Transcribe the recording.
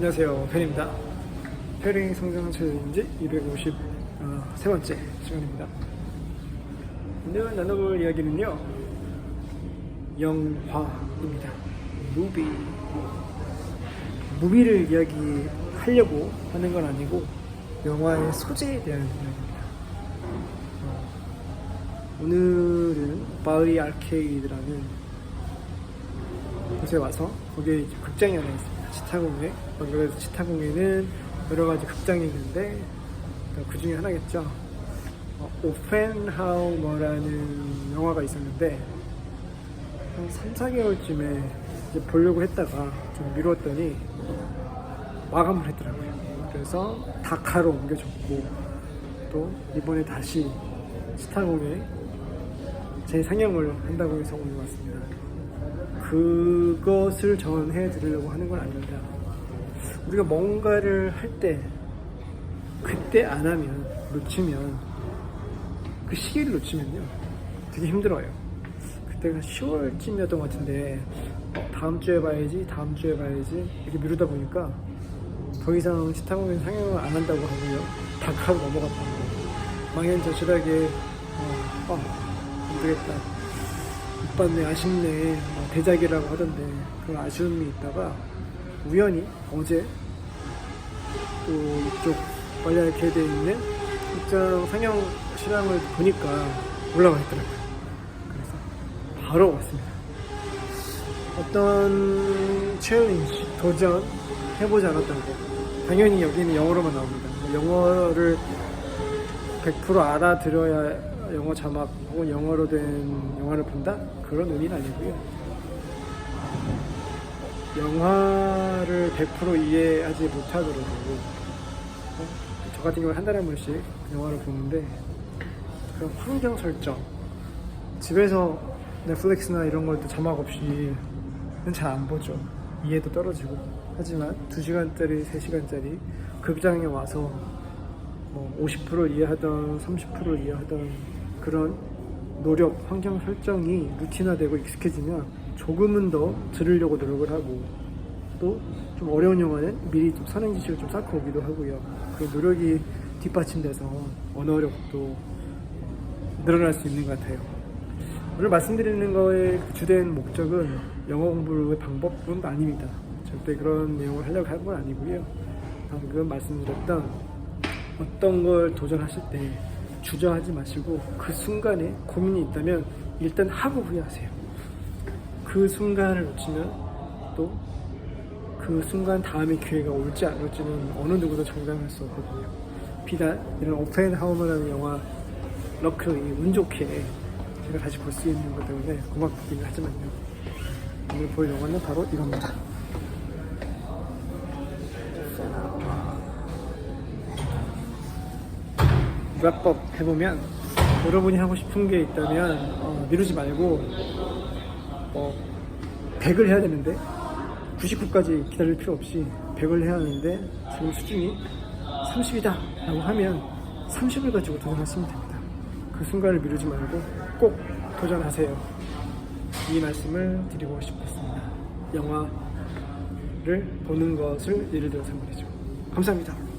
안녕하세요. 팬입니다. 페링 성장 챌린지 250 어, 세 번째 시간입니다. 오늘 나눠볼 이야기는요 영화입니다. 무비. 무비를 이야기하려고 하는 건 아니고 영화의 소재에 대한 이야기입니다. 어, 오늘은 바이 아케이드라는 곳에 와서 거기에 극장이 하나 있습니다. 치타공에. 그래서 치타공에는 여러 가지 극장이 있는데 그 중에 하나겠죠. 어, 오펜하우머라는 영화가 있었는데 한 3, 4개월쯤에 이제 보려고 했다가 좀 미뤘더니 마감을 했더라고요. 그래서 다카로 옮겨졌고 또 이번에 다시 치타공에 재상영을 한다고 해서 오늘 왔습니다. 그것을 전해 드리려고 하는 건 아닙니다. 우리가 뭔가를 할 때 그때 안 하면 놓치면 그 시기를 놓치면요 되게 힘들어요. 그때가 10월쯤이었던 것 같은데 어, 다음 주에 봐야지 다음 주에 봐야지 이렇게 미루다 보니까 더 이상 시타공연 상영을 안 한다고 하고요 다카로 넘어갔다고 망연자실하게 어, 아, 안 되겠다 못 봤네 아쉽네. 뭐 대작이라고 하던데 그런 아쉬움이 있다가 우연히 어제 또 이쪽 관리아케이드에 있는 입장 상영 실황을 보니까 올라가 있더라고요. 그래서 바로 왔습니다. 어떤 챌린지 도전 해보지 않았던 거. 당연히 여기는 영어로만 나옵니다. 영어를 100% 알아들어야 영어 자막 혹은 영어로 된 영화를 본다? 그런 의미는 아니고요. 영화를 100% 이해하지 못하더라도 어? 저 같은 경우는 한 달에 한 번씩 영화를 보는데 그런 환경 설정 집에서 넷플릭스나 이런 것도 자막 없이는 잘 안 보죠. 이해도 떨어지고 하지만 2시간짜리, 3시간짜리 극장에 와서 뭐 50% 이해하던 30% 이해하던 그런 노력, 환경 설정이 루틴화되고 익숙해지면 조금은 더 들으려고 노력을 하고 또 좀 어려운 영화는 미리 좀 선행 지식을 좀 쌓고 오기도 하고요. 그 노력이 뒷받침돼서 언어력도 늘어날 수 있는 것 같아요. 오늘 말씀드리는 거의 주된 목적은 영어 공부의 방법은 아닙니다. 절대 그런 내용을 하려고 한 건 아니고요. 방금 말씀드렸던 어떤 걸 도전하실 때 주저하지 마시고 그 순간에 고민이 있다면 일단 하고 후회하세요. 그 순간을 놓치면 또 그 순간 다음에 기회가 올지 안 올지는 어느 누구도 장담할 수 없거든요. 비단 이런 오펜하우머라는 영화 럭클이 운 좋게 제가 다시 볼 수 있는 것 때문에 고맙긴 하지만요. 오늘 볼 영화는 바로 이겁니다. 육아법 해보면 여러분이 하고 싶은 게 있다면 어, 미루지 말고 어, 100을 해야 되는데 99까지 기다릴 필요 없이 100을 해야 하는데 지금 수준이 30이다 라고 하면 30을 가지고 도전하시면 됩니다. 그 순간을 미루지 말고 꼭 도전하세요. 이 말씀을 드리고 싶었습니다. 영화를 보는 것을 예를 들어서 말이죠. 감사합니다